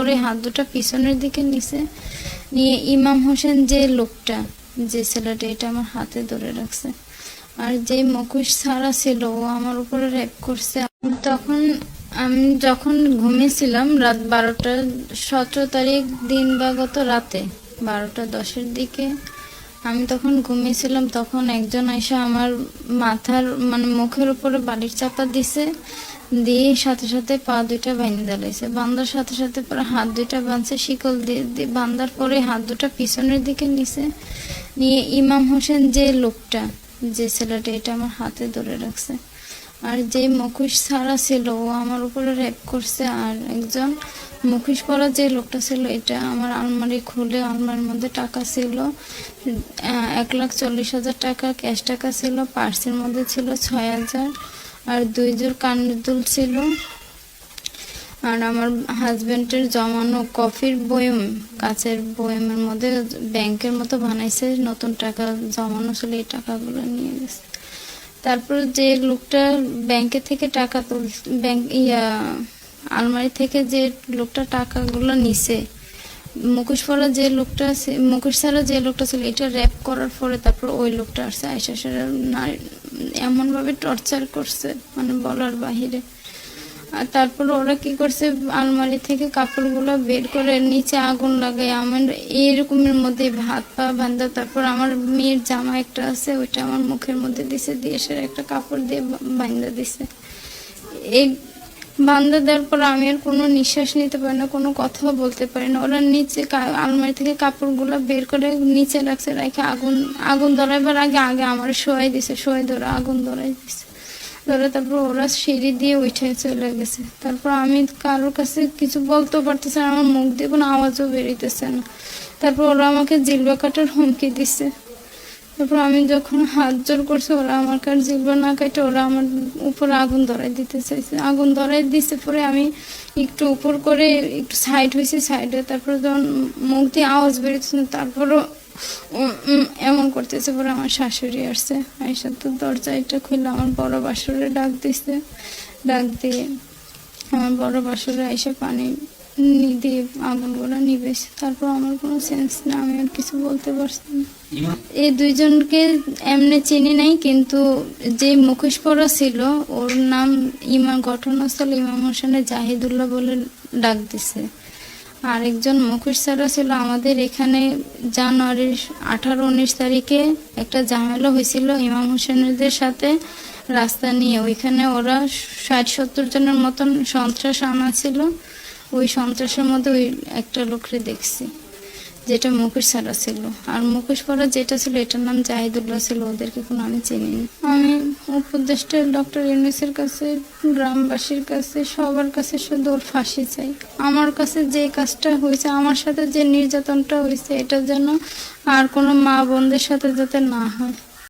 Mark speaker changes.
Speaker 1: পরে হাত দুটা পিছনের দিকে নিছে নিয়ে ইমাম হোসেন যে লোকটা যে ছেলেটা এটা আমার হাতে ধরে রাখছে। আর যে মুখোশ ছাড়া ছিল ও আমার উপরে র্যাপ করছে। তখন আমি যখন ঘুমিয়েছিলাম রাত বারোটা সতেরো তারিখ দিন বা গত রাতে বারোটা দশের দিকে আমি তখন ঘুমিয়েছিলাম, তখন একজন এসে আমার মাথার মানে মুখের উপরে বালির চাপা দিছে, দিয়ে সাথে সাথে পা দুইটা বাইন্ধে দাঁড়াইছে বান্দার সাথে সাথে পরে হাত দুইটা বাঁধছে, শিকল দিয়ে দিয়ে বান্দার পরে হাত দুটা পিছনের দিকে নিছে। নিয়ে ইমাম হোসেন যে লোকটা, যে ছেলেটা, এটা আমার হাতে ধরে রাখছে। আর যে মুখোশ ছাড়া ছিল, ও আমার উপরে র্যাপ করছে। আর একজন মুখোশ পরা যে লোকটা ছিল, এটা আমার আলমারি খুলে আলমারির মধ্যে টাকা ছিল। এক লাখ চল্লিশ হাজার টাকা, ক্যাশ টাকা ছিল পার্সের মধ্যে ছিল ছয় হাজার, আর দুই জোর কানের দুল ছিল। আর আমার হাজব্যান্ডের জমানো কফির বয়ম কাছের বয়মের মধ্যে ব্যাংকের মতো বানাইছে, নতুন টাকা জমানো ছিল, এই টাকাগুলো নিয়ে গেছে। তারপর যে লোকটা ব্যাংকে থেকে টাকা তুল, ব্যাংক, ইয়া আলমারি থেকে যে লোকটা টাকাগুলো নিছে মুখোশ পরা যে লোকটা আছে- মুখোশ ছাড়া যে লোকটা ছিল, এটা র্যাপ করার পরে তারপর ওই লোকটা আসছে আয়সা সেরা এমন ভাবে টর্চার করছে মানে বলার বাহিরে। আর তারপর ওরা কি করছে, আলমারি থেকে কাপড়গুলো বের করে নিচে আগুন লাগায়, আমার এইরকমের মধ্যে ভাত পা বান্ধা তারপর আমার মেয়ের জামা একটা আছে, ওইটা আমার মুখের মধ্যে দিছে, দিয়ে একটা কাপড় দিয়ে বান্ধা দিছে। এই বান্ধা দেওয়ার পর আমি আর কোনো নিঃশ্বাস নিতে পারি না, কোনো কথাও বলতে পারি না। ওরা নিচে আলমারি থেকে কাপড়গুলো বের করে নিচে রাখছে, রেখে আগুন আগুন ধরাইবার আগে আগে আমার শোয়াই দিছে, শোয়াই ধরে আগুন ধরাই দিছে। ধরে তারপর ওরা সিঁড়ি দিয়ে উঠে চলে গেছে। তারপর আমি কারোর কাছে কিছু বলতেও পারতেছে না, আমার মুখ দিয়ে কোনো আওয়াজও বেরিতেছে না। তারপর ওরা আমাকে জিলবা কাটার হুমকি দিছে। তারপর আমি যখন হাত জোর করছি, ওরা আমার কার জিলবা না কাটে ওরা আমার উপরে আগুন ধরাই দিতে চাইছে। আগুন ধরাই দিছে পরে আমি একটু উপর করে একটু সাইড হয়েছি সাইডে তারপরে যখন মুখ দিয়ে আওয়াজ বেরোচ্ছে, তারপরও এমন করতেছে পরে আমার শাশুড়ি আসছে। আইসা তো দরজা এটা খুলে আমার বড় বাসুরে ডাক দিছে। ডাক দিয়ে আমার বড় বাসুরে এসে পানি নি- দিয়ে আগুনগুলো নিবেছে তারপর আমার কোনো সেন্স না, আমি আর কিছু বলতে পারছি না। এই দুইজনকে এমনি চিনি নাই, কিন্তু যে মুখোশ পরা ছিল, ওর নাম ইমাম, ঘটনাস্থল ইমাম হোসেনের জাহিদুল্লাহ বলে ডাক দিছে। আরেকজন মুখোশ ছাড়া ছিল, আমাদের এখানে জানুয়ারির আঠারো, উনিশ তারিখে একটা ঝামেলা হয়েছিল ইমাম হোসেনদের সাথে রাস্তা নিয়ে। ওইখানে ওরা ষাট, সত্তর জনের মতন সন্ত্রাস আনা ছিল। ওই সন্ত্রাসের মধ্যে ওই একটা লোকরে দেখছি, যেটা মুকেশ ছাড়া ছিল আর মুকেশ পরা যেটা ছিল, এটার নাম জাহিদুল্লাহ ছিল, ওদেরকে কোনো আমি চিনি না আমি উপদেষ্টা ডক্টর ইউনিসের কাছে, গ্রামবাসীর কাছে, সবার কাছে শুধু ওর ফাঁসি চাই। আমার কাছে যে কাজটা হয়েছে, আমার সাথে যে নির্যাতনটা হয়েছে, এটা যেন আর কোনো মা বোনদের সাথে যাতে না হয়।